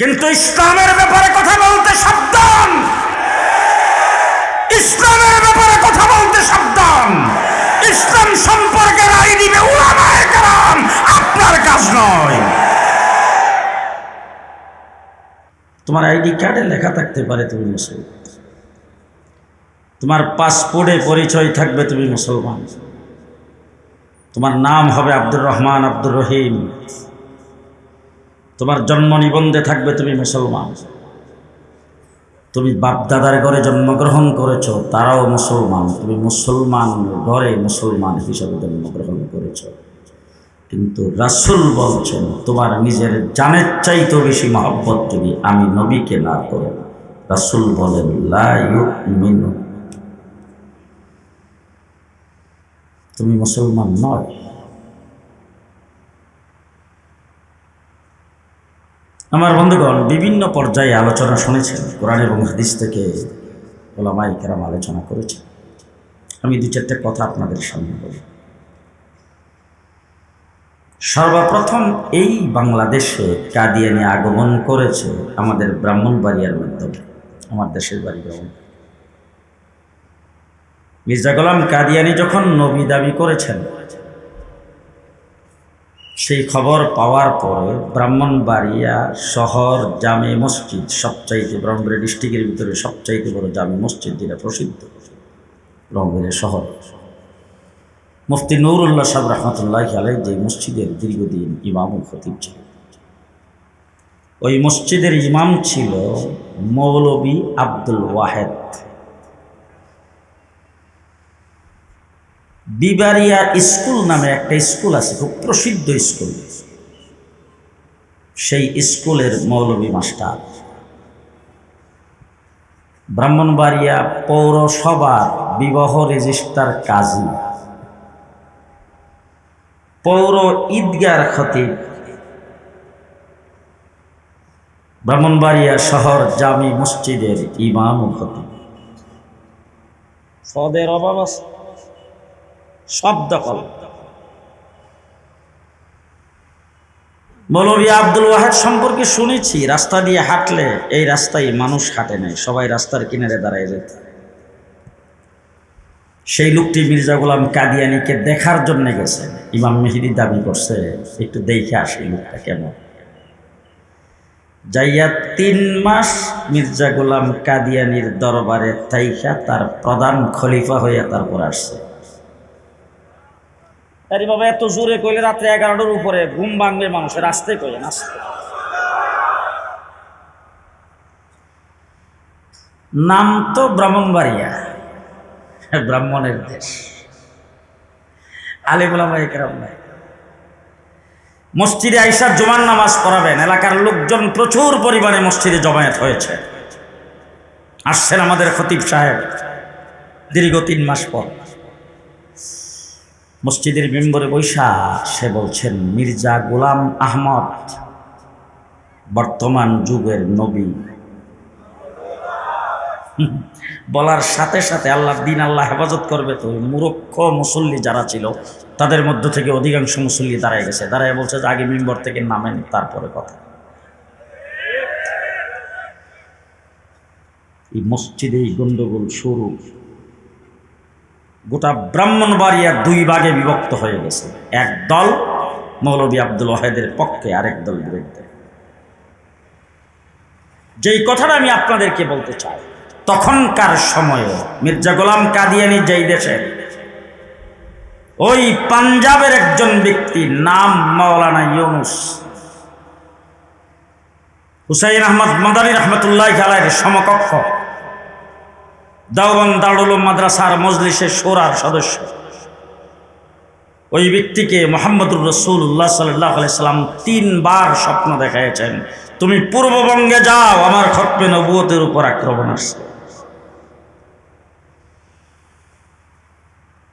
কিন্তু ইসলামের ব্যাপারে কথা বলতে সাবধান। ইসলামের ব্যাপারে কথা বলতে সাবধান। ইসলাম সম্পর্কে রায় দিবে আপনার কাজ নয়। তোমার আইডি কার্ডে লেখা থাকতে পারে তুমি মুসলমান। তোমার পাসপোর্টে পরিচয় থাকবে তুমি মুসলমান। তোমার নাম হবে আব্দুর রহমান, আব্দুর রহিম। তোমার জন্ম নিবন্ধে থাকবে তুমি মুসলমান। তুমি বাপদাদার ঘরে জন্মগ্রহণ করেছ, তারাও মুসলমান। তুমি মুসলমান ঘরে মুসলমান হিসাবে জন্মগ্রহণ করেছ। কিন্তু রাসুল বলছেন, তোমার নিজের জানের চাইতেও বেশি মহব্বত যদি আমি নবীকে না করো। রাসুল বলেন তুমি মুসলমান নয়। আমার বন্ধুগণ, বিভিন্ন পর্যায়ে আলোচনা শুনেছেন, কোরআন এবং হাদিস থেকে ওলামাই কেরাম আলোচনা করেছেন। আমি দু চারটে কথা আপনাদের সামনে বলি সর্বপ্রথম, এই বাংলাদেশে কাদিয়ানি আগমন করেছে আমাদের ব্রাহ্মণবাড়িয়ার মাধ্যমে, আমার দেশের বাড়ি ব্রাহ্মণ মির্জা গোলাম কাদিয়ানি যখন নবী দাবি করেছেন সেই খবর পাওয়ার পরে ব্রাহ্মণবাড়িয়া শহর জামে মসজিদ, সবচাইতে ব্রাহ্মণবাড়ি ডিস্ট্রিক্টের ভিতরে সবচাইতে বড় জামে মসজিদ যেটা প্রসিদ্ধ ব্রাহ্মণবাড়িয়া শহর। মুফতি নুরুল্লাহ সাহেব রহমতুল্লাহ আলাই যে মসজিদের দীর্ঘদিন ইমাম খতিব ছিল। ওই মসজিদের ইমাম ছিল মৌলবী আব্দুল ওয়াহেদ। বিবারিয়া স্কুল নামে একটা স্কুল আছে, খুব প্রসিদ্ধ স্কুল। সেই স্কুলের মৌলবী মাস্টার। ব্রাহ্মণবাড়িয়া পৌরসভার বিবাহ রেজিস্টার কাজী। পৌর ঈদগার খতিব। ব্রাহ্মণবাড়িয়া শহর জামি মসজিদের ইমাম ও খতিব। পদের অভাব আছে। সব দখল। মৌলভী আব্দুল ওয়াহেদ সম্পর্কে শুনেছি, রাস্তা দিয়ে হাঁটলে এই রাস্তায় মানুষ হাঁটে নাই, সবাই রাস্তার কিনারে দাঁড়ায় যেত সেই লোকটি মির্জা গোলাম কাদিয়ানিকে দেখার জন্য গেছে। ইমাম মেহিদি দাবি করছে, একটু দেখে আসে লোকটা কেমন? যাইয়া তিন মাস মির্জা গোলাম কাদিয়ানির দরবারে তাইখা তার প্রধান খলিফা হইয়া তারপর আসছে। আরে বাবা, এত জোরে কইলে রাত্রে এগারোটার উপরে ঘুম ভাঙবে মানুষের, আসতে কইলেন আসতে। নাম তো ব্রাহ্মণবাড়িয়া, ব্রাহ্মণের দেশ। আলিমুলামা একরাম নাই মসজিদে আইসা জুমার নামাজ পড়াবেন, এলাকার লোকজন প্রচুর পরিমাণে মসজিদে জমায়েত হয়েছে। আসছেন আমাদের খতিব সাহেব, দীর্ঘ তিন মাস পর। মসজিদের মেম্বরে বৈশা, সে বলছেন, মির্জা গোলাম আহমদ, বর্তমান যুগের নবী। বলার সাথে সাথে আল্লাহর দিন আল্লাহ হেফাজত করবে তো মূর্খ মুসল্লি যারা ছিল, তাদের মধ্য থেকে অধিকাংশ মুসল্লি দাঁড়ায় গেছে। দাঁড়ায় বলছে যে, আগে মেম্বর থেকে নামেন, তারপরে কথা। এই মসজিদে এই গণ্ডগোল শুরু। গোটা ব্রাহ্মণবাড়িয়া দুই ভাগে বিভক্ত হয়ে গেছে। এক দল মৌলবী আব্দুল ওয়াহেদের পক্ষে, আরেক দল বিরুদ্ধে যেই কথাটা আমি আপনাদেরকে বলতে চাই, তখনকার সময়ে মির্জা গোলাম কাদিয়ানি যেই দেশে, ওই পাঞ্জাবের একজন ব্যক্তি নাম মাওলানা ইউনুস, হুসাইন আহমদ মাদানী রহমতুল্লাহ আলাইয়ের সমকক্ষ দাওয়ান দারুল মাদ্রাসার মজলিসের সোরার সদস্য। ওই ব্যক্তিকে মোহাম্মদুর রসুল্লাহ সাল্লাহ সাল্লাম তিনবার স্বপ্ন দেখাইছেন তুমি পূর্ববঙ্গে যাও, আমার খতমে নবুয়তের উপর আক্রমণ আসছে।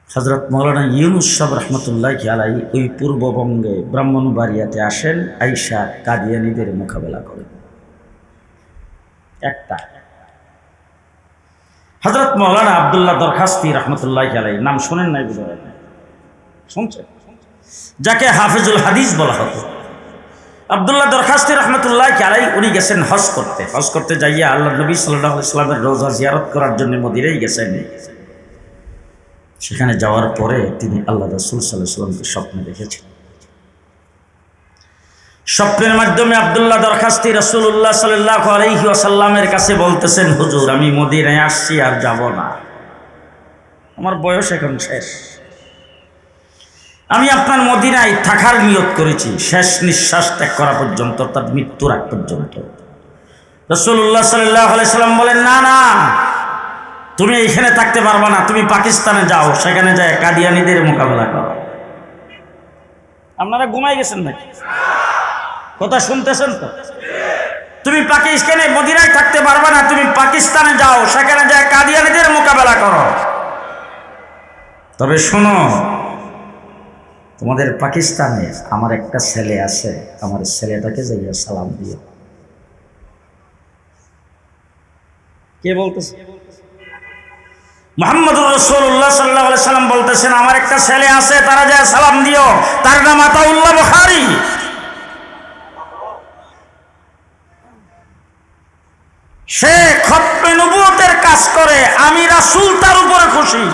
হজরত মৌলানা ইউনুস রহমতুল্লাহ আলাই ওই পূর্ববঙ্গে ব্রাহ্মণবাড়িয়াতে আসেন আইসা কাদিয়ানিদের মোকাবেলা করেন। একটা হজরত মৌলানা আবদুল্লাহ দরখাস্তি রহমতুল্লাহ আলাই নাম শোনেন নাই বুঝলেন শুনছেন? যাকে হাফিজুল হাদিস বলা হতো। আবদুল্লাহ দরখাস্তি রহমতুল্লাহ আলাই উনি গেছেন হজ করতে। হজ করতে যাইয়া আল্লাহ নবী সাল্লাহ ইসলামের রোজা জিয়ারত করার জন্য মদিরেই গেছেন। সেখানে যাওয়ার পরে তিনি আল্লাহ রসুল সাল্লাহ সাল্লামকে স্বপ্নে দেখেছেন স্বপ্নের মাধ্যমে আবদুল্লাহ দরখাস্তি রসুল্লাহ সাল্লাহ আলহি কাছে বলতেছেন, হুজুর, আমি মদিনায় আসছি আর যাব না। আমার বয়স এখন শেষ। আমি আপনার মদিনায় থাকার নিয়ত করেছি। শেষ নিঃশ্বাস ত্যাগ করা পর্যন্ত তার মৃত্যুর আগ পর্যন্ত। রসুল্লাহ সাল্লাহ সাল্লাম বলেন, না না, তুমি এইখানে থাকতে পারবা না। তুমি পাকিস্তানে যাও, সেখানে যায় কাদিয়ানিদের মোকাবেলা করো। আপনারা ঘুমাই গেছেন নাকি? কথা শুনতেছেন তো? তুমি পাকিস্তানে মদিনায় থাকতে পারবে না, তুমি পাকিস্তানে যাও, সেখানে যায় কাদিয়ানিদের মোকাবেলা করো। তবে শোনো, তোমাদের পাকিস্তানে আমার একটা ছেলে আছে, আমার ছেলেটাকে যাইয়া সালাম দিও। কে বলতেছে? মোহাম্মদুর রসুল্লাহ সাল্লাহ সাল্লাম বলতেছেন, আমার একটা ছেলে আছে, তারা যায় সালাম দিও। তার নাম আতাউল্লাহ বখারি। সে খতমে নবুয়তের কাজ করে, আমি রাসূল তার উপরে খুশি।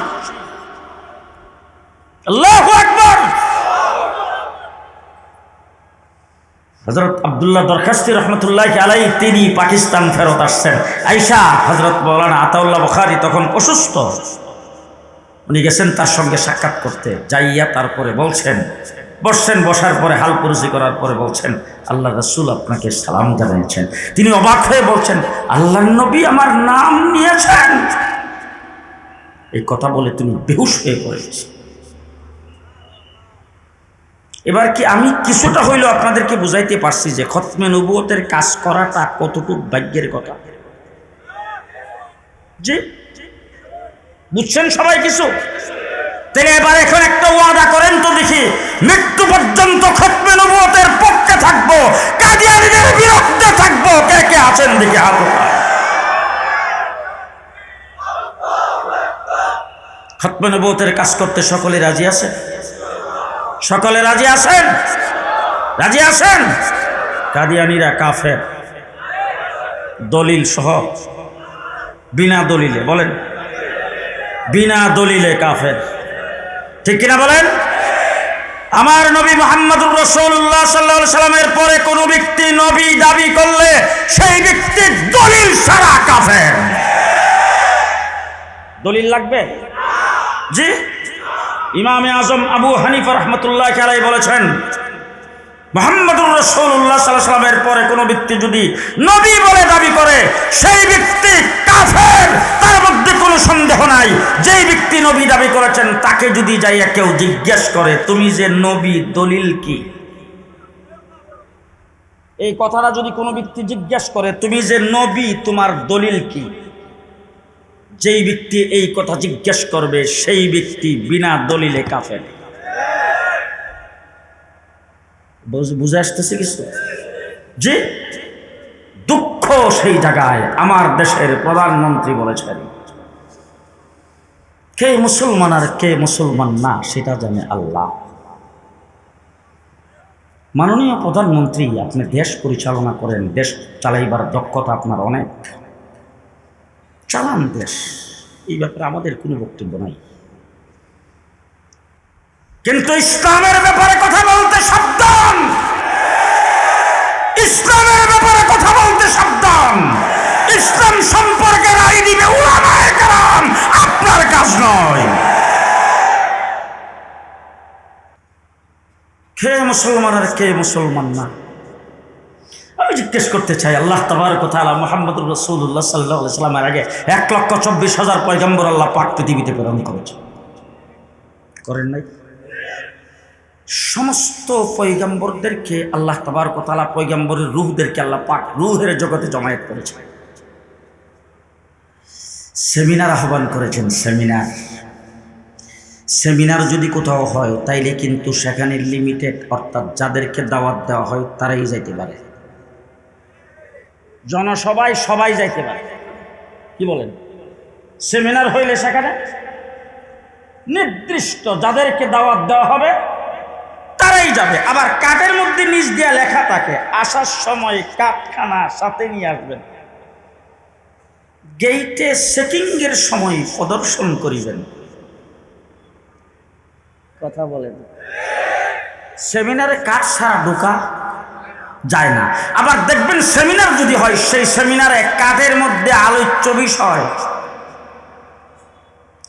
হজরত আবদুল্লাহ দরখাস্তি রহমতুল্লাহ আলাই তিনি পাকিস্তান ফেরত আসছেন। আইসা হজরত মৌলানা আতাউল্লাহ বখারি তখন অসুস্থ। উনি গেছেন তার সঙ্গে সাক্ষাৎ করতে, যাইয়া তারপরে বলছেন বসছেন, বসার পরে হাল পরিচয় করার পরে বলছেন, আল্লাহ রসুল আপনাকে সালাম জানিয়েছেন তিনি অবাক হয়ে বলছেন আল্লাহ নবী আমার নাম নিয়েছেন। এই কথা বলে তুমি বেহুশ হয়ে পড়েছি এবার কি আমি কিছুটা হইলেও আপনাদেরকে বুঝাইতে পারছি যে খতমে নবুয়তের কাজ করাটা কতটুক ভাগ্যের কথা। যে বুঝছেন সবাই কিছু? তাহলে এবার এখন একটা ওয়াদা করেন তো দেখি, মৃত্যু পর্যন্ত খতমে নবুয়তের পক্ষে থাকব, কাদিয়ানিদের বিরুদ্ধে থাকব। কে কে আছেন দেখি হাত। খতমে নবুয়তের কাজ করতে সকলে রাজি আছে সকলে রাজি আছেন? রাজি আছেন? কাদিয়ানিরা কাফের। দলিল সহ, বিনা দলিলে, বলেন। বিনা দলিলে কাফের। ঠিক কিনা বলেন? আমার নবী মোহাম্মদুর রসুল্লাহ সাল্লা সাল্লামের পরে কোনো ব্যক্তি নবী দাবি করলে সেই ব্যক্তি দলিল সারা কাফের। দলিল লাগবে? জি? ইমামে আজম আবু হানিফা রহমতুল্লাহ খেলাই বলেছেন মোহাম্মদুর রসুল্লাহ সাল্লামের পরে কোনো ব্যক্তি যদি নবী বলে দাবি করে, সেই ব্যক্তি কাফের, তার মধ্যে কোনো সন্দেহ নাই। যেই ব্যক্তি নবী দাবি করেছেন, তাকে যদি যাইয়া কেউ জিজ্ঞেস করে, তুমি যে নবী, দলিল কি? এই কথাটা যদি কোনো ব্যক্তি জিজ্ঞেস করে, তুমি যে নবী, তোমার দলিল কি? যেই ব্যক্তি এই কথা জিজ্ঞেস করবে, সেই ব্যক্তি বিনা দলিলে কাফের। বুঝ- আসতেছে কিছু? যে দুঃখ সেই জায়গায় আমার দেশের প্রধানমন্ত্রী বলেছেন। কে মুসলমান আর কে মুসলমান না, সেটা জানে আল্লাহ। মাননীয় প্রধানমন্ত্রী, আপনি দেশ পরিচালনা করেন, দেশ চালাইবার দক্ষতা আপনার অনেক। চালান দেশ, এই ব্যাপারে আমাদের কোনো বক্তব্য নাই। কিন্তু ইসলামের কাজ নয়। কে মুসলমান আর কে মুসলমান না? আমি জিজ্ঞেস করতে চাই, আল্লাহ তাবার কথা আল্লাহ মোহাম্মদুর রসুল্লাহ সাল্লাহ সাল্লামের আগে এক লক্ষ চব্বিশ হাজার পয়গম্বর আল্লাহ পাক পৃথিবীতে প্রেরণ করেছে করেন নাই? সমস্ত পৈগম্বরদেরকে আল্লাহ তাবার কোতালা পৈগম্বরের রুহদেরকে আল্লাহ পাক রুহের জগতে জমায়েত করেছে সেমিনার আহ্বান করেছেন, সেমিনার। সেমিনার যদি কোথাও হয়, তাইলে কিন্তু সেখানে লিমিটেড অর্থাৎ যাদেরকে দাওয়াত দেওয়া হয়, তারাই যাইতে পারে। জনসভায় সবাই যাইতে পারে। কি বলেন? সেমিনার হইলে সেখানে নির্দিষ্ট যাদেরকে দাওয়াত দেওয়া হবে, তারাই যাবে। আবার কাঠের মধ্যে নিচ দিয়া লেখা থাকে, আসার সময় কাঠখানা সাথে নিয়ে আসবেন। গেইটে চেকিং এর সময় প্রদর্শন করিবেন। কথা বলেন। সেমিনারে কাঠ ছাড়া ঢোকা যায় না। আবার দেখবেন সেমিনার যদি হয় সেই সেমিনারে কাঠের মধ্যে আলোচ্য বিষয়?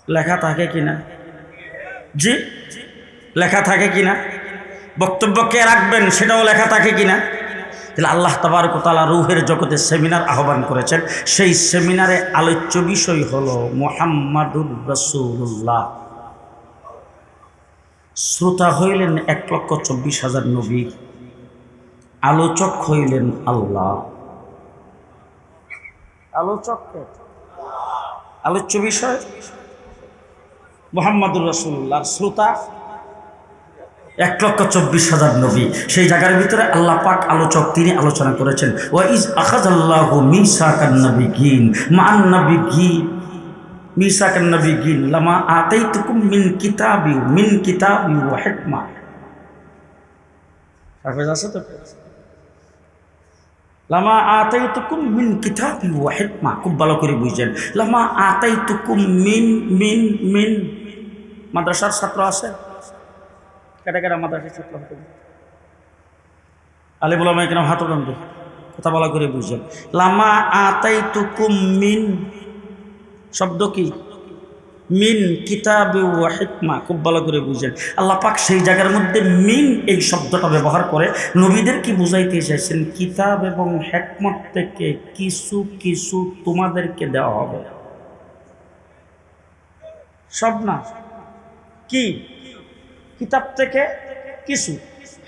লেখা থাকে কিনা? জি? লেখা থাকে কিনা? বক্তব্য কে রাখবেন সেটাও লেখা থাকে কিনা? তাহলে আল্লাহ তাবারকতালা রুহের জগতে সেমিনার আহ্বান করেছেন। সেই সেমিনারে আলোচ্য বিষয় হলো মোহাম্মদুর রসুল্লাহ শ্রোতা হইলেন এক লক্ষ চব্বিশ হাজার নবী আলোচক হইলেন আল্লাহ। আলোচক আলোচ্য বিষয়? মোহাম্মদুর রসুল্লাহ শ্রোতা এক লক্ষ চব্বিশ হাজার নবী। সেই জায়গার ভিতরে আল্লাহ পাক আলোচক তিনি আলোচনা করেছেন ও ইজ আখাজ আল্লাহ মিসা কান্নবী গিন মান নবী কান্নবী গিন লামা আতেই তুকুম মিন কিতাবি মিন কিতাবি ও হেকমা। লামা আতাই তুকুম মিন কিতাবি ও হেকমা, খুব ভালো করে বুঝছেন লামা আতাই তুকুম মিন মিন মিন, মাদ্রাসার ছাত্র আছে? কেটা কেটা মাদ্রাসার ছাত্র হতে আলে বলা কেন হাত উঠান কথা বলা করে বুঝছেন লামা আতাই তুকুম মিন, শব্দ কি? মিন কিতাবে হিকমা, খুব ভালো করে বুঝেন। আল্লাহ পাক সেই জায়গার মধ্যে মিন এই শব্দটা ব্যবহার করে নবীদের কি বুঝাইতে চাইছেন? কিতাব এবং হেকমত থেকে কিছু কিছু তোমাদেরকে দেওয়া হবে। সব না? কি? কিতাব থেকে কিছু,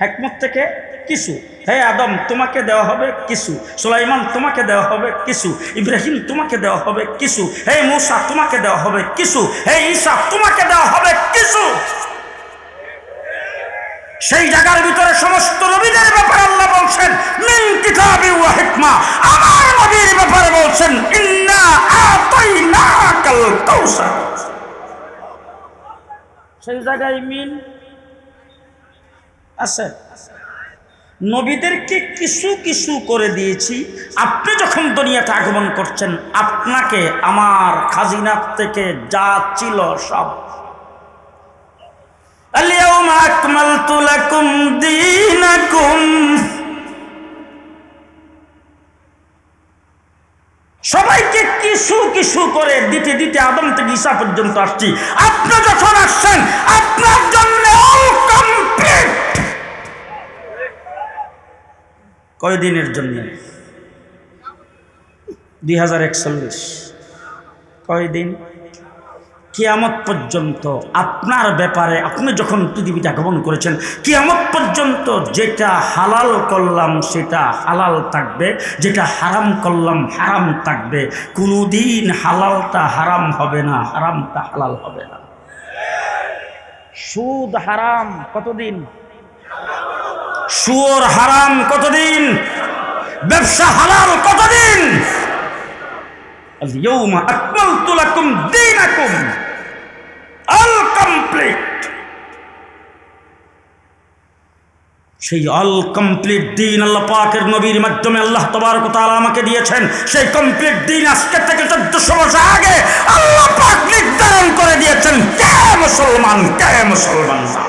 হেকমত থেকে কিছু। হে আদম, তোমাকে দেওয়া হবে কিছু। সুলাইমান, তোমাকে দেওয়া হবে কিছু। ইব্রাহিম, তোমাকে দেওয়া হবে কিছু। হে মূসা, তোমাকে দেওয়া হবে কিছু। হে ঈসা, তোমাকে দেওয়া হবে কিছু। সেই জায়গার ভিতরে সমস্ত নবীদের ব্যাপারে আল্লাহ বলছেন, মিন কিতাবি ওয়া হিকমা। আমার নবীর ব্যাপারে বলছেন, ইন্না আতাইনাকাল কাউসার। সেই জায়গায় মিন আছে। নবীদেরকে কিছু কিছু করে দিয়েছি। আপনি যখন দুনিয়াতে আগমন করছেন, আপনাকে আমার খাজিনার থেকে যা ছিল সব। সবাইকে কিছু কিছু করে দিতে দিতে আদম থেকে ঈশা পর্যন্ত আসছি। আপনি যখন আসছেন, আপনার জন্য কয়দিনের জন্য? দুই হাজার একচল্লিশ। কয়দিন? কিয়ামত পর্যন্ত আপনার ব্যাপারে আপনি যখন পৃথিবীতে আগমন করেছেন, কিয়ামত পর্যন্ত যেটা হালাল করলাম, সেটা হালাল থাকবে, যেটা হারাম করলাম, হারাম থাকবে। কোনোদিন হালালটা হারাম হবে না, হারামটা হালাল হবে না। সুদ হারাম কতদিন? সুর হারাম কতদিন ব্যবসা হালাল কতদিন اليوم أكملت لكم دينكم الكمبليت সেই অল কমপ্লিট দিন আল্লাহ পাকের নবীর মাধ্যমে আল্লাহ তবারক তাআলা আমাকে দিয়েছেন সেই কমপ্লিট দিন আজকে থেকে চোদ্দশো বছর আগে আল্লাহ পাক নির্ধারণ করে দিয়েছেন কে মুসলমান কে মুসলমান না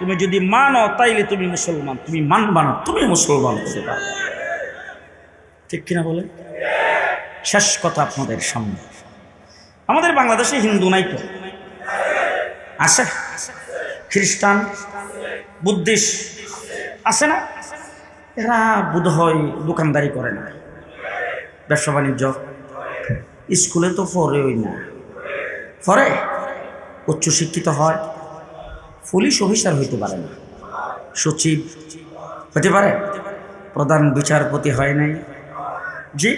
তুমি যদি মানো, তাইলে তুমি মুসলমান। তুমি মানবা না, তুমি মুসলমান হতে পারবে ঠিক কিনা বলে শেষ কথা আপনাদের সামনে। আমাদের বাংলাদেশে হিন্দু নাই তো? আছে? খ্রিস্টান বুদ্ধিস্ট আছে না? এরা বোধ হয় দোকানদারি করে না। ব্যবসা বাণিজ্য? স্কুলে তো পড়েই না। পরে উচ্চশিক্ষিত হয়? পুলিশ অফিসার হইতে পারে না। সচিব হতে পারে, প্রধান বিচারপতি হয় নাই। জি?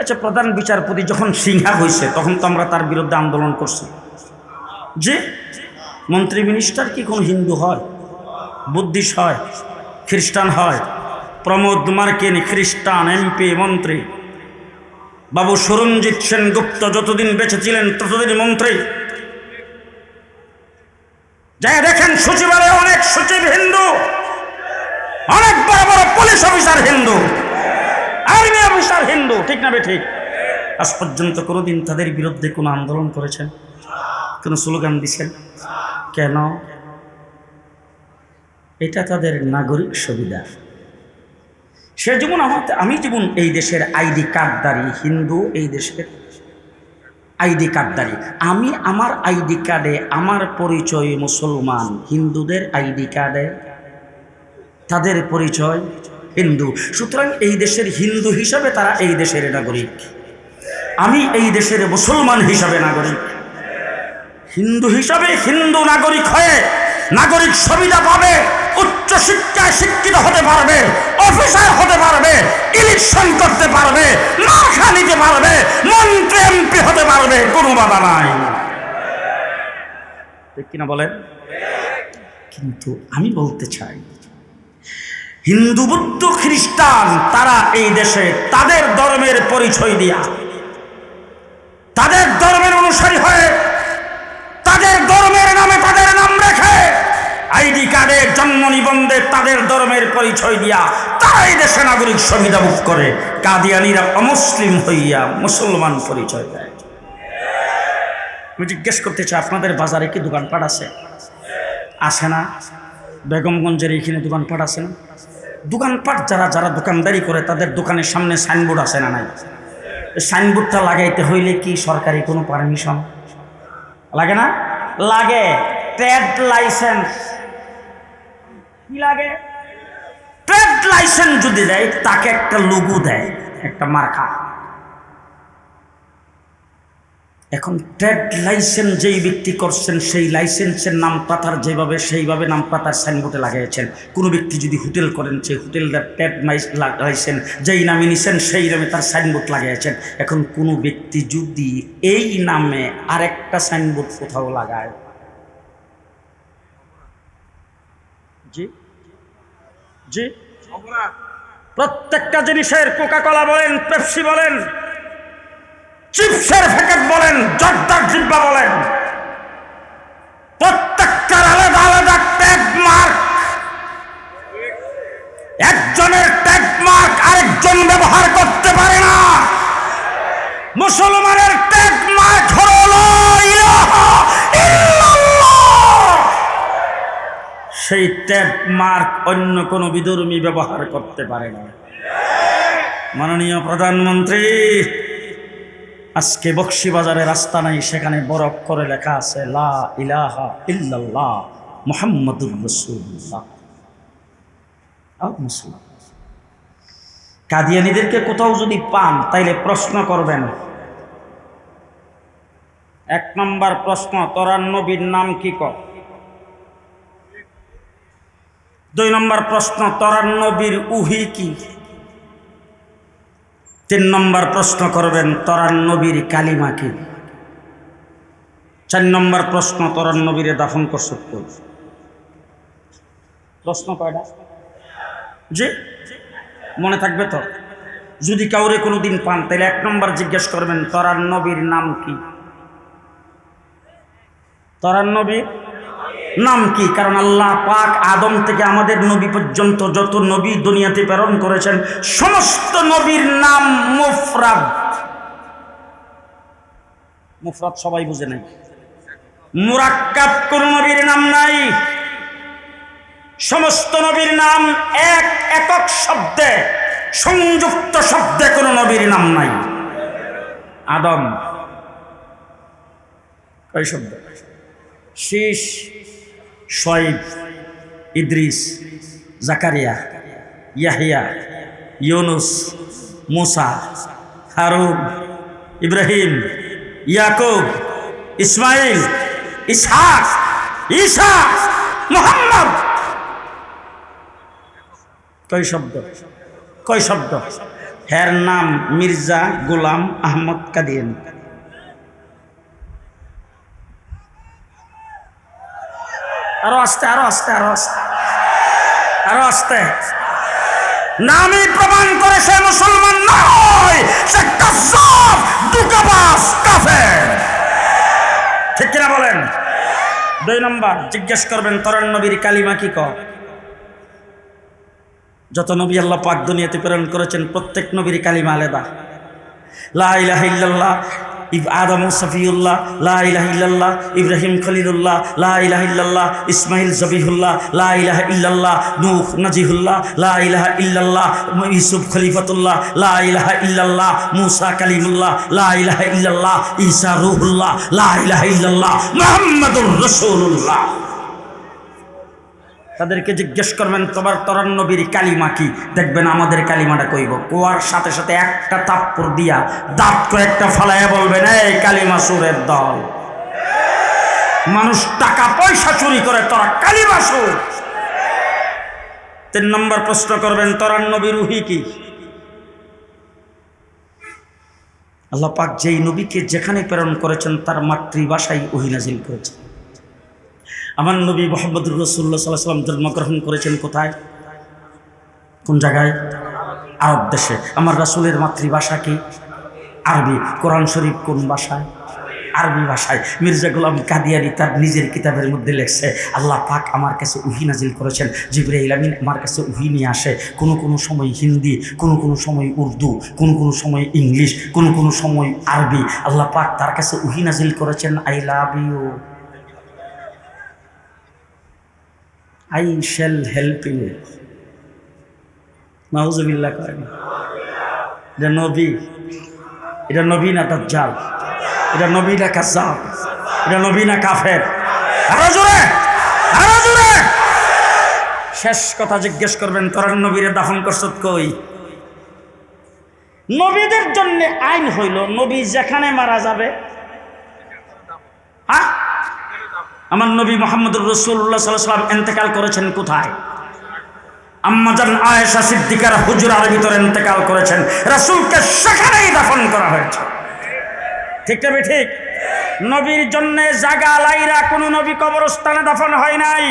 আচ্ছা প্রধান বিচারপতি যখন সিংহা হয়েছে তখন তো আমরা তার বিরুদ্ধে আন্দোলন করছি। জি? মন্ত্রী মিনিস্টার কি কোনো হিন্দু হয়? বুদ্ধিস্ট হয়? খ্রিস্টান হয়? প্রমোদ মার্কিন খ্রিস্টান, এমপি, মন্ত্রী। বাবু সুরঞ্জিত সেনগুপ্ত যতদিন বেঁচে ছিলেন ততদিন মন্ত্রী। যাই দেখেন, সচিবালয়ে অনেক সচিব হিন্দু, অনেক বড় বড় পুলিশ অফিসার হিন্দু, আর্মি অফিসার হিন্দু, ঠিক না ঠিক আজ পর্যন্ত কোনোদিন তাদের বিরুদ্ধে কোনো আন্দোলন করেছেন? কোনো স্লোগান দিছেন? কেন? এটা তাদের নাগরিক সুবিধা। সে যেমন আমার আমি যেমন এই দেশের আইডি কার্ডদারি হিন্দু, এই দেশের আইডি কার্ডদারি আমি আমার আইডি কার্ডে আমার পরিচয় মুসলমান, হিন্দুদের আইডি কার্ডে। তাদের পরিচয় হিন্দু। সুতরাং এই দেশের হিন্দু হিসাবে তারা এই দেশের নাগরিক। আমি এই দেশের মুসলমান হিসাবে নাগরিক। হিন্দু হিসাবে হিন্দু নাগরিক হয়ে নাগরিক সুবিধা পাবে। উচ্চ শিক্ষায় শিক্ষিত হতে পারবে অফিসার হতে পারবে ইলেকশন করতে পারবে মার্খা নিতে পারবে, মন্ত্রী এমপি হতে পারবে, কোনো বাধা নাই। কিনা বলেন? কিন্তু আমি বলতে চাই, হিন্দু, বুদ্ধ, খ্রিস্টান, তারা এই দেশে তাদের ধর্মের পরিচয় দিয়া, তাদের ধর্মের অনুসারী হয়ে, তাদের আইডি কার্ডে জন্ম নিবন্ধে তাদের ধর্মের পরিচয় দিয়া তারা এই দেশে নাগরিক সুবিধা ভোগ করে। কাদিয়ানিরা অমুসলিম হইয়া মুসলমান পরিচয় দেয়। আমি জিজ্ঞেস করতে চাই, আপনাদের বাজারে কি দোকানপাট আছে? আসে না? বেগমগঞ্জের এইখানে দোকানপাট আছে না? দোকানপাট যারা যারা দোকানদারি করে, তাদের দোকানের সামনে সাইনবোর্ড আছে না নাই? সাইনবোর্ডটা লাগাইতে হইলে কি সরকারি কোনো পারমিশন? লাগে না? লাগে। Trade licence. কি লাগে? ট্রেড লাইসেন্স যদি দেয়, তাকে একটা লুগু দেয়, একটা মার্কা। এখন ট্রেড লাইসেন্স যেই ব্যক্তি করছেন, সেই লাইসেন্সের নাম পাতার যেভাবে, সেইভাবে নাম পাতার সাইনবোর্ডে লাগিয়েছেন কোনো ব্যক্তি যদি হোটেল করেন, সেই হোটেলটার ট্রেড লাইসেন্স যেই নামে নিছেন, সেই নামে তার সাইনবোর্ড লাগিয়েছেন এখন কোনো ব্যক্তি যদি এই নামে আরেকটা সাইনবোর্ড কোথাও লাগায় জি জি। প্রত্যেকটা জিনিসের কোকা কলা বলেন পেপসি বলেন, চিপসের প্যাকেট বলেন, জর্দার জিব্বা বলেন। সেই ট্যাগ মার্ক অন্য কোনো বিধর্মী ব্যবহার করতে পারে না। মাননীয় প্রধানমন্ত্রী, আজকে বক্সিবাজারে রাস্তা নাই, সেখানে বরফ করে লেখা আছে, লা ইলাহা ইল্লাল্লাহ মুহাম্মাদুর রাসূলুল্লাহ। আও মুসলিম। কাদিয়ানিদেরকে কোথাও যদি পান, তাইলে প্রশ্ন করবেন। এক নম্বর প্রশ্ন তোরার নবীর নাম কি কর? দুই নম্বর প্রশ্ন, তোরার নবীর উহি কি? তিন নম্বর প্রশ্ন করবেন, তরার নবীর কালিমা কি? চার নম্বর প্রশ্ন, তরার নবীরে দাফন করছ প্রশ্ন কয়টা? জি? মনে থাকবে তো? যদি কাউরে কোনো দিন পান, তাহলে এক নম্বর জিজ্ঞেস করবেন, তরার নবীর নাম কি? তরার নবীর নাম কি? কারণ আল্লাহ পাক আদম থেকে আমাদের নবী পর্যন্ত যত নবী দুনিয়াতে প্রেরণ করেছেন, সমস্ত নবীর নাম মুফরাদ। মুফরাদ সবাই বুঝে নাই মুরাক্কাব কোন নবীর নাম নাই। সমস্ত নবীর নাম এক একক শব্দে, সংযুক্ত শব্দে কোন নবীর নাম নাই। আদম। কই শব্দ? শীষ। শোয়েব, ইদ্রিস, জাকারিয়া, ইয়াহিয়া, ইউনুস, মুসা, হারুন, ইব্রাহিম, ইয়াকুব ইসমাইল ইসহাক, ঈসা, মোহাম্মদ। কয় শব্দ? কয় শব্দ? হের নাম মির্জা গোলাম আহমদ কাদিয়ানি। আরও আস্তে আরও আস্তে আরও আস্তে আরও আস্তে। নামই প্রমাণ করে সে মুসলমান নয়, সে কাসাব দুকাবাস কাফের। ঠিক কিনা বলেন? দুই নম্বর, জিজ্ঞেস করবেন, তরণ নবীর কালিমা কি ক যত নবী আল্লাহ পাক দুনিয়াতে প্রেরণ করেছেন, প্রত্যেক নবীর কালিমা আলাদা। লা ইলাহা ইল্লাল্লাহ ইব আদম সফিউল্লাহ লা ইলাহা ইল্লাল্লাহ ইব্রাহিম খলিলুল্লাহ লা ইলাহা ইল্লাল্লাহ ইসমাইল জবিহুল্লাহ লা ইলাহা ইল্লাল্লাহ নূহ নাজিহুল্লাহ লা ইলাহা ইল্লাল্লাহ ইউসুফ খলিফাতুল্লাহ লা ইলাহা ইল্লাল্লাহ মুসা কালিমুল্লাহ লা ইলাহা ইল্লাল্লাহ ঈসা রূহুল্লাহ লা ইলাহা ইল্লাল্লাহ মুহাম্মাদুর রাসূলুল্লাহ তাদেরকে জিজ্ঞেস করবেন, তোমার তরান নবীর কালিমা কি? দেখবেন আমাদের কালিমাটা কইব। কোয়ার সাথে সাথে একটা তাপ্পর দিয়া দাঁত কয়েকটা ফালাইয়া বলবেন, এই কালিমা সুরের দল। মানুষ টাকা পয়সা চুরি করে, তোরা কালিমা সুর। তিন নম্বর প্রশ্ন করবেন তরান নবীর উহি কি? আল্লাহ পাক যেই নবীকে যেখানে প্রেরণ করেছেন, তার মাতৃভাষায় ওহি নাজিল করেছেন। আমার নবী মোহাম্মদুর রসুল্লা সাল্লাহ সাল্লাম জন্মগ্রহণ করেছেন কোথায়? কোন জায়গায়? আরব দেশে। আমার রাসুলের মাতৃভাষা কি? আরবি। কোরআন শরীফ কোন ভাষায়? আরবি ভাষায়। মির্জা গোলাম কাদিয়ারি তার নিজের কিতাবের মধ্যে লেখছে, আল্লাহ পাক আমার কাছে উহি নাজিল করেছেন। জিব্রাইল আমিন আমার কাছে উহি নিয়ে আসে। কোনো কোনো সময় হিন্দি, কোনো কোনো সময় উর্দু, কোনো কোনো সময় ইংলিশ, কোনো কোনো সময় আরবি। আল্লাহ পাক তার কাছে উহি নাজিল করেছেন। I love you I shall help you. নাউজুবিল্লাহ করেন। এটা নবী। এটা নবী না জাল এটা নবী না কাজাব এটা নবী না কাফের। আরও জোরে! আরও জোরে! শেষ কথা জিজ্ঞেস করবেন, তোরার নবীরে দাফন করছত কই? নবীদের জন্য আইন হইল, নবী যেখানে মারা যাবে। হ্যাঁ? আমার নবী মোহাম্মদুর রসুল্লাহ সাল্লাম এন্তেকাল করেছেন কোথায়? ভিতরে করেছেন। করা হয়েছে। ঠিক তবে ঠিক নবীর জন্য জাগা লাইরা কোনো নবী কবরস্থানে দাফন হয় নাই।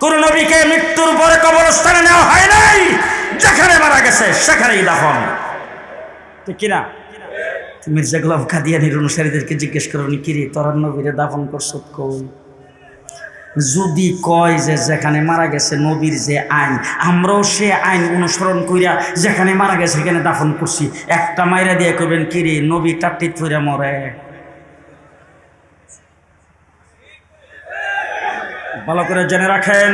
কোন নবীকে মৃত্যুর পরে কবরস্থানে নেওয়া হয় নাই। যেখানে মারা গেছে, সেখানেই দাফন। ঠিক কিনা? মির্জা গোলাম কাদিয়ানির অনুসারীদেরকে জিজ্ঞেস করো নি কিরে তোরার নবীরে দাফন করছ কই? যদি কয় যে যেখানে মারা গেছে নবীর যে আইন, আমরাও সে আইন অনুসরণ কইরা যেখানে মারা গেছে সেখানে দাফন করছি। একটা মাইরা দিয়ে কইবেন কিরে নবী টাট্টিত ফইরা মরে। ভালো করে জেনে রাখেন,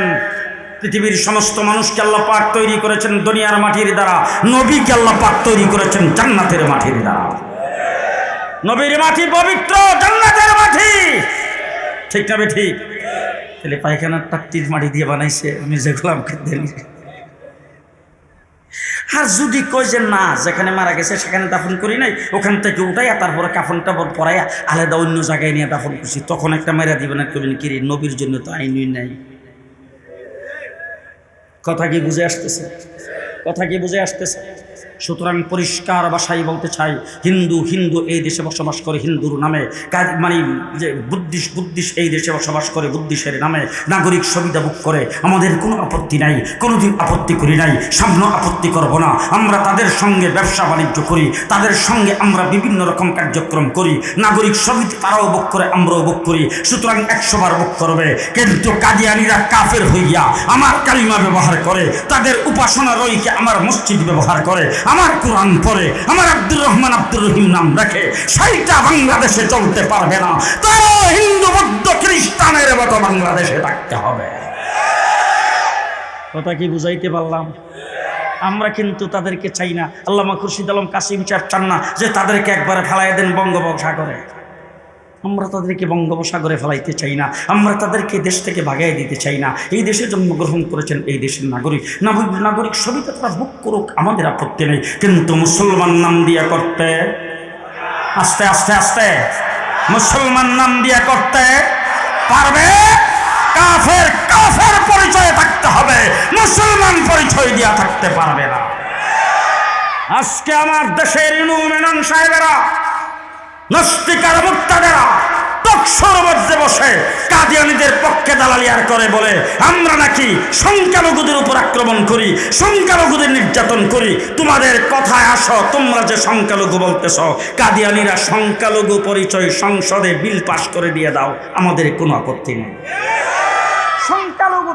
পৃথিবীর সমস্ত মানুষকে আল্লাহ পাক তৈরি করেছেন দুনিয়ার মাটির দ্বারা, নবীকে আল্লাহ পাক তৈরি করেছেন জান্নাতের মাটির দ্বারা। নবীর মাটি পবিত্র জান্নাতের মাটি। ঠিক না ঠিক? তাহলে পায়খানার টাট্টির মাটি দিয়ে বানাইছে মির্জা গোলামকে দিলি আর যদি কয় যে না, যেখানে মারা গেছে সেখানে দাফন করি নাই, ওখান থেকে উঠাইয়া তারপরে কাফন টাফন পরাইয়া আলাদা অন্য জায়গায় নিয়ে দাফন করছি, তখন একটা মেরা দিবেন আর কবেন কিরে নবীর জন্য তো আইনই নাই। কথা কি বুঝে আসতেছে? কথা কি বুঝে আসতেছে? সুতরাং পরিষ্কার ভাষাই বলতে চাই, হিন্দু হিন্দু এই দেশে বসবাস করে, হিন্দুর নামে মানে যে বুদ্ধিস বুদ্ধিস এই দেশে বসবাস করে, বুদ্ধিসের নামে নাগরিক সুবিধা ভোগ করে। আমাদের কোনো আপত্তি নাই, কোনোদিন আপত্তি করি নাই সামনে আপত্তি করব না। আমরা তাদের সঙ্গে ব্যবসা বাণিজ্য করি, তাদের সঙ্গে আমরা বিভিন্ন রকম কার্যক্রম করি, নাগরিক সমিতি তারাও ভোগ করে, আমরাও ভোগ করি। সুতরাং একশো বার ভোগ করবে। কিন্তু কাদিয়ানিরা কাফের হইয়া আমার কালিমা ব্যবহার করে, তাদের উপাসনা রইকে আমার মসজিদ ব্যবহার করে। আমার কোরআন পরে আমার আব্দুর রহমান আব্দুর রহিম নাম রাখে সেইটা বাংলাদেশে চলতে পারবে না। তারা হিন্দু, বৌদ্ধ, খ্রিস্টানের মতো বাংলাদেশে থাকতে হবে। কথা কি বুঝাইতে পারলাম? আমরা কিন্তু তাদেরকে চাই না। আল্লামা খুরশিদ আলম কাসিম চার চান না যে তাদেরকে একবার ফেলাই দেন বঙ্গোপসাগরে। আমরা তাদেরকে বঙ্গোপসাগরে ফেলাইতে চাই না, আমরা তাদেরকে দেশ থেকে ভাগাই দিতে চাই না। এই দেশে জন্মগ্রহণ করেছেন এই দেশের নাগরিক। নাগরিক নাগরিক সবই তো তারা বুক করুক, আমাদের আপত্তি নেই। কিন্তু মুসলমান নাম দিয়া করতে, আস্তে আস্তে আস্তে, মুসলমান নাম দিয়া করতে পারবে? কাফের কাফের পরিচয়ে থাকতে হবে, মুসলমান পরিচয় দিয়া থাকতে পারবে না। আজকে আমার দেশের ইনু মেনন সাহেবেরা নস্তিকার মুক্তাদেরা করে বলে, আমরা নাকি সংখ্যালঘুদের উপর আক্রমণ করি নির্যাতন করি। তোমাদের কথায় আসো, তোমরা যে সংখ্যালঘু বলতেছ, কাদিয়ানিরা সংখ্যালঘু পরিচয় সংসদে বিল পাশ করে দিয়ে দাও। আমাদের কোনো আপত্তি নেই।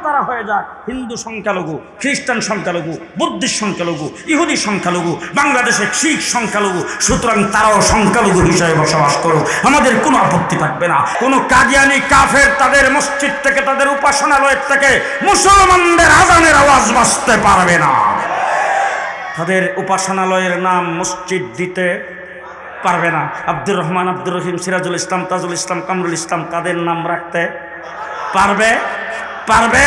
তারা হয়ে যাক। হিন্দু সংখ্যালঘু, খ্রিস্টান সংখ্যালঘু, বুদ্ধিস্ট সংখ্যালঘু, ইহুদি সংখ্যালঘু, বাংলাদেশে শিখ সংখ্যালঘু, সুতরাং তারাও সংখ্যালঘু হিসাবে বসবাস করুক। আমাদের কোনো আপত্তি থাকবে না। কোনো কাদিয়ানি কাফের তাদের মসজিদ থেকে, তাদের উপাসনালয়ের থেকে মুসলমানদের আজানের আওয়াজ বাঁচতে পারবে না। তাদের উপাসনালয়ের নাম মসজিদ দিতে পারবে না। আব্দুর রহমান, আব্দুর রহিম, সিরাজুল ইসলাম, তাজুল ইসলাম, কামরুল ইসলাম তাদের নাম রাখতে পারবে? পারবে?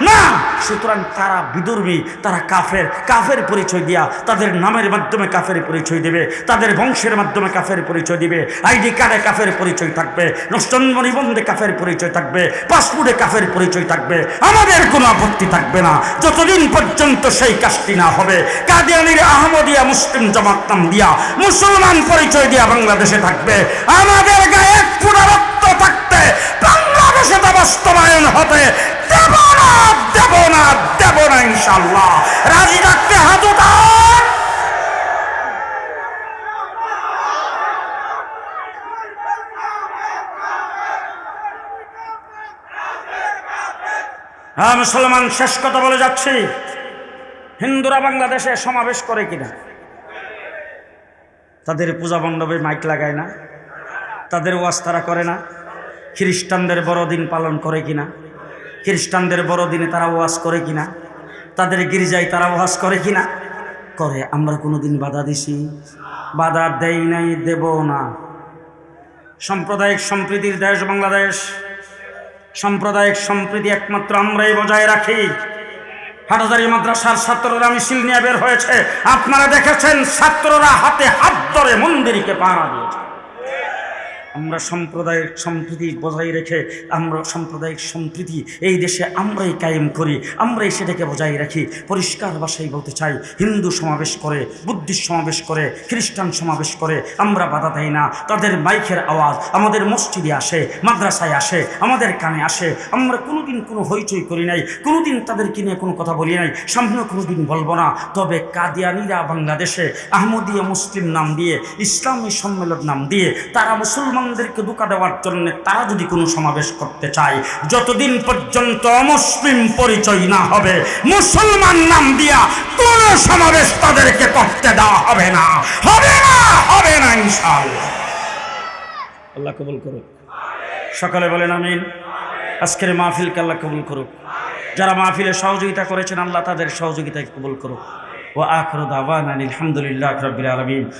না! সুতরাং তারা বিদুর্মী তারা কাফের। কাফের পরিচয় দিয়া তাদের নামের মাধ্যমে কাফের পরিচয় দেবে, তাদের বংশের মাধ্যমে কাফের পরিচয় দিবে, আইডি কার্ডে কাফের পরিচয় থাকবে নষ্টন্ম নিবন্ধে কাফের পরিচয় থাকবে, পাসপোর্টে কাফের পরিচয় থাকবে, আমাদের কোনো আপত্তি থাকবে না। যতদিন পর্যন্ত সেই কাজটি না হবে, কাদিয়ানির আহমদিয়া মুসলিম জামাত নাম দিয়া মুসলমান পরিচয় দিয়া বাংলাদেশে থাকবে, আমাদের গায়ে রক্ত থাকতে তা বাস্তবায়ন হবে। দেব না দেব না দেব না ইনশাল্লাহ রাজি থাকতে হাত হ্যাঁ মুসলমান, শেষ কথা বলে যাচ্ছি। হিন্দুরা বাংলাদেশে সমাবেশ করে কিনা? তাদের পূজা মণ্ডপে মাইক লাগায় না? তাদের ওয়াজ তারা করে না? খ্রিস্টানদের বড়দিন পালন করে কিনা? খ্রিস্টানদের বড়দিনে তারা ওয়াজ করে কিনা? তাদের গির্জায় তারা ওয়াজ করে কিনা? করে, আমরা কোনোদিন বাধা দিছি। বাধা দেই নাই, দেব না। সাম্প্রদায়িক সম্প্রীতির দেশ বাংলাদেশ। সাম্প্রদায়িক সম্প্রীতি একমাত্র আমরাই বজায় রাখি। হাটাজারি মাদ্রাসার ছাত্ররা মিছিল নিয়ে বের হয়েছে। আপনারা দেখেছেন ছাত্ররা হাতে হাত ধরে মন্দিরকে পাহারা দিয়েছে। আমরা সাম্প্রদায়িক সম্প্রীতি বজায় রেখে, আমরা সাম্প্রদায়িক সম্প্রীতি এই দেশে আমরাই কায়েম করি, আমরাই সেটাকে বজায় রাখি। পরিষ্কার ভাষায় বলতে চাই, হিন্দু সমাবেশ করে, বুদ্ধিস্ট সমাবেশ করে, খ্রিস্টান সমাবেশ করে, আমরা বাধা দেই না। তাদের মাইকের আওয়াজ আমাদের মসজিদে আসে, মাদ্রাসায় আসে, আমাদের কানে আসে। আমরা কোনোদিন কোনো হইচই করি নাই, কোনোদিন তাদেরকে নিয়ে কোনো কথা বলি নাই। সামনেও কোনোদিন বলব না। তবে কাদিয়ানিরা বাংলাদেশে আহমদিয়া মুসলিম নাম দিয়ে, ইসলামী সম্মেলন নাম দিয়ে, তারা মুসলমানদেরকে ধোকা দেওয়ার জন্য তারা যদি কোনো সমাবেশ করতে চায়, যতদিন পর্যন্ত অমুসলিম পরিচয় না হবে, মুসলমান নাম দিয়া কোন সমাবেশ তাদেরকে করতে দেওয়া হবে না। হবে না হবে না ইনশাআল্লাহ। আল্লাহ কবুল করুক। সকালে বলেন আমিন। আজকের মাহফিলকে আল্লাহ কবুল করুক। যারা মাহফিলে সহযোগিতা করেছেন, আল্লাহ তাদের সহযোগিতা কবুল করুক। ও আখর দাওয়ান আলহামদুলিল্লাহ রবিল আলমিন।